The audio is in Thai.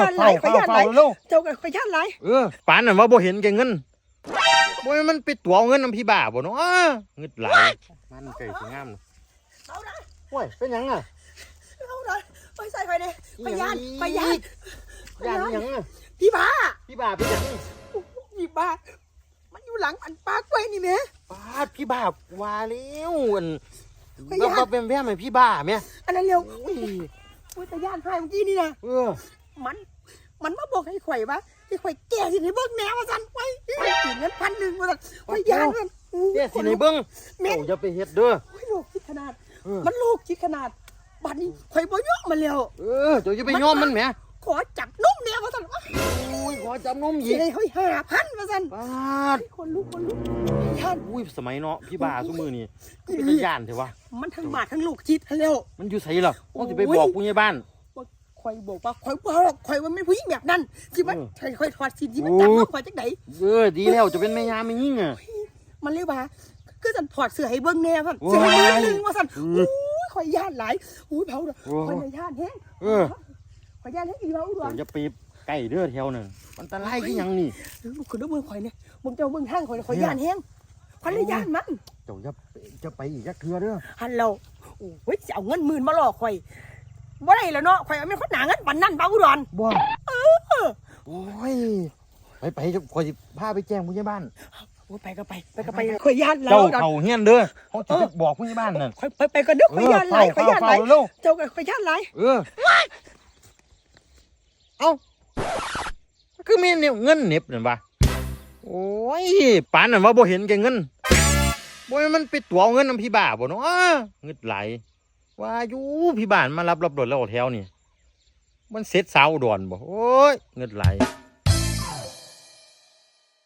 ย่านหลายข่อยย่านหลายเร็วเจ้าก็ข่อยย่านหลายเออปานนั่นว่าบ่เห็นแกเงินบ่แม่นมันไปตัวเอาเงินนำพี่บ้าบ่เนาะเงิดหลายมันเกิดสิงามเอาละโอ้ยเป็นหยังอะเอาละไปใส่ข่อยเด้ข่อยย่านข่อยย่านย่านหยังอะพี่บ้าพี่บ้าเป็นหยังพี่บ้ามันอยู่หลังอันปากไว้นี่แหม่ปาดพี่บ้าว่าแล้วอันไม่บ่อยากบ่เป็นแว่ไหมพี่บ้าแม่อันนั้นเร็วโอ้ยโอ้ยแต่ย่านให้เมื่อกี้นี่นะเออ มัน มันมาบอกให้ข่อยว่าให้ข่อยแก่ที่ในเบิ้งแนวว่าซั่นไว้ถึงเงินพันหนึ่งว่าซั่นข่อยย่านมันอู้เด้สิในเบิ่งแม่นเจ้าอย่าไปเฮ็ดเด้อโอ้ยลูกคิดขนาดเออมันลูกคิดขนาดบัดนี้ข่อยบ่ยอมมันแล้วเออเจ้าอย่าไปยอมมันแหมขอจับนุ่มแนวว่าซั่นโอ้ยขอจับนมหสิยิกให้ข่อยห้าพันว่าซั่นปาดไอ้คนลูกคนลูกย่านอุ้ยสมัยเนาะพี่บ้าซุมื้อนี้อีเป็นหลีตาย่านเถอะวะมันทั้งบาดทั้งลูกคิดให้แล้ว มันอยู่ไสล่ะต้องสิไปบอกผู้ใหญ่บ้านว่า ข่อยบอกว่าข่อยบอกข่อยว่าไม่ผู้หญิงแบบนั้นสิว่าเออข่อยข่อยถอดสินที่มันจับโอ้น้องข่อยจังไดเออดีแล้วจะเป็นแม่ยามไม่ยิ่งอะมันเลยว่าคือสันถอดเสื้อให้เบิ่งแน่สั่นโอ้ยเสื้อให้มือหนึงว่าสั่นเอโอ้อยข่อยย่านหลายโอ้ยเผาเด้อโอ้ข่อยย่านแฮงเออข่อยย่านแฮงอีเผาอุดรเดี๋ยวจะไปใกล้เด้อแถวนั่นมันตะไลคือหยังนี่เออลูกขึ้นด้วยมือข่อยเนี่ยมึงเจ้าเบิ่งทางข่อยเนี่ยข่อยย่านแฮงข่อยเลยย่านมันเจ้าจะจะไปอีกจักเทื่อเด้อฮัลโหลโอ้ยสิเอาเงินหมื่นมาหลอกข่อย บ่ได้แล้วเนาะข่อยเอาเป็นคนหนาเงินปานนั้นเผาอุดรบ่โอ้ยไปไปจะคอยสิพาไปแจ้งผู้ใหญ่บ้านโอ้ยไปก็ไปไปก็ไปข่อยย่านแล้เจ้าวดอนเขาเฮียนเด้อเขาจะไปบอกผู้ใหญ่บ้านนั่นข่อยไปไปก็เด้อข่อยย่านหลายข่อยย่านหลายเร็วเจ้าก็ข่อยย่านหลายเออเอ้าคือมีเนี่ยเงินเหน็บนั่นปะโอ้ยปานนั่นว่าบ่เห็นแกเงินบ่แม่นมันไปตัวเอาเงินนำพี่บ้าบ่เนาะเงิดไหลาย ว่าอยู่พี่บ้านมารับรับรถแล้วแถวนี่ มันเสร็จสาวดอนบ่โอ้ยเงินไหล